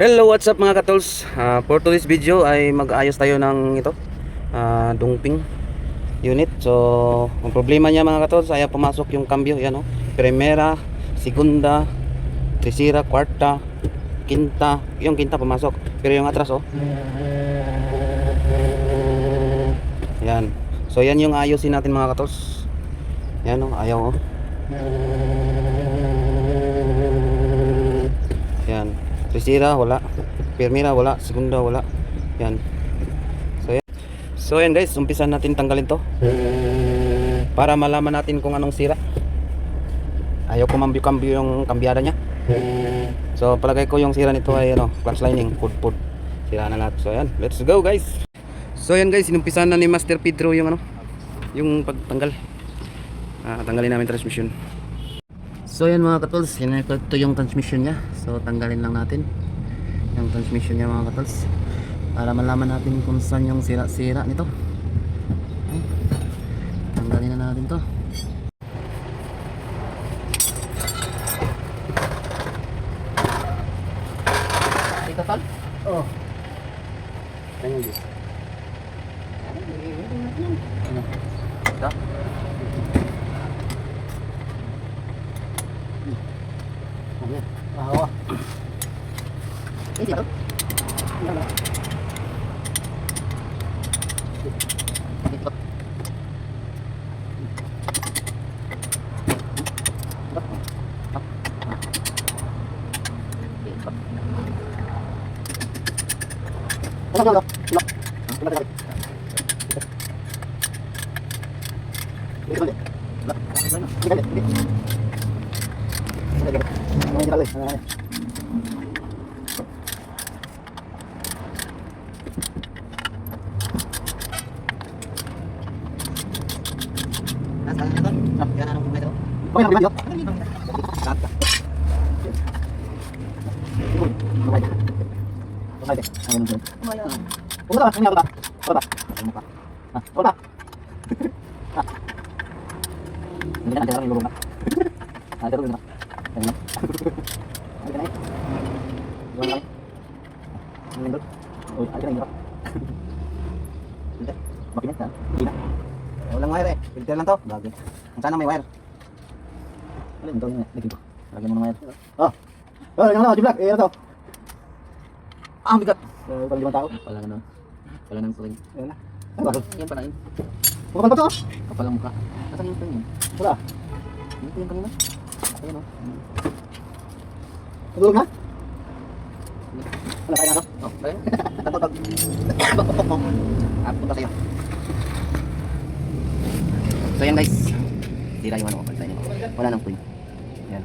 Hello, what's up mga katols? Ah, for today's video ay mag-ayos tayo ng ito, ah, dungping unit. So, ang problema niya mga katols ay pumasok yung cambio, yan oh. Primera, segunda, tercera, cuarta, quinta, yung quinta pumasok. Pero yung atras oh. Yan. So, yan yung ayusin natin mga katols. Yan oh, ayaw oh. Yan. Tercera wala. Primera wala, segunda wala. Yan. So yan. So yan guys, umpisan natin tanggalin 'to. Para malaman natin kung anong sira. Ayaw ko mambyo-cambio yung kambyada niya. So palagay ko yung sira nito ay ano, clutch lining, pud-pud. Sira na lahat. So yan, let's go guys. So yan guys, inumpisan na ni Master Pedro yung ano, yung pagtanggal. Ah, tanggalin namin transmission. So yan mga katols, ito yung transmission niya. So tanggalin lang natin yung transmission niya mga katols. Para malaman natin kung saan yung sira-sira nito. Okay. Tanggalin na natin to. Ito tal? Oo. Ano yun? Ano? Ito? Ano yan? Ahawa. Ini sih, Okay lang, video. Pumunta ba? Kanina ba? Pumunta. Pumunta. Ah, pumunta. Ah. Hindi na, nandiyan lang yung lulong na. Ah, dito rin na. Ayun na. Ayun na. Hindi. Na. Walang wire eh. Filter lang to. Bago. Ang sana may wire. Alin ito nga. Dito. Lagyan mo ng wire. Oh. Oh, lagyan mo na. Eh, ano to? Ah, bigat. Uh, pang limang tao. Wala na. Wala nang tuwing. Ayun na. Ano ba? Yan pala yun. Bukal pa to. Kapal ang mukha. Nasaan yung tuwing yun? Wala. Yung tuwing kanina? Ayun o. Tulog na. Wala kaya na to. Oh, ayun. Tapos pag... Bakpok mo. Ah, punta sa'yo. So yan guys. Sira yung ano. Wala nang tuwing. Yan.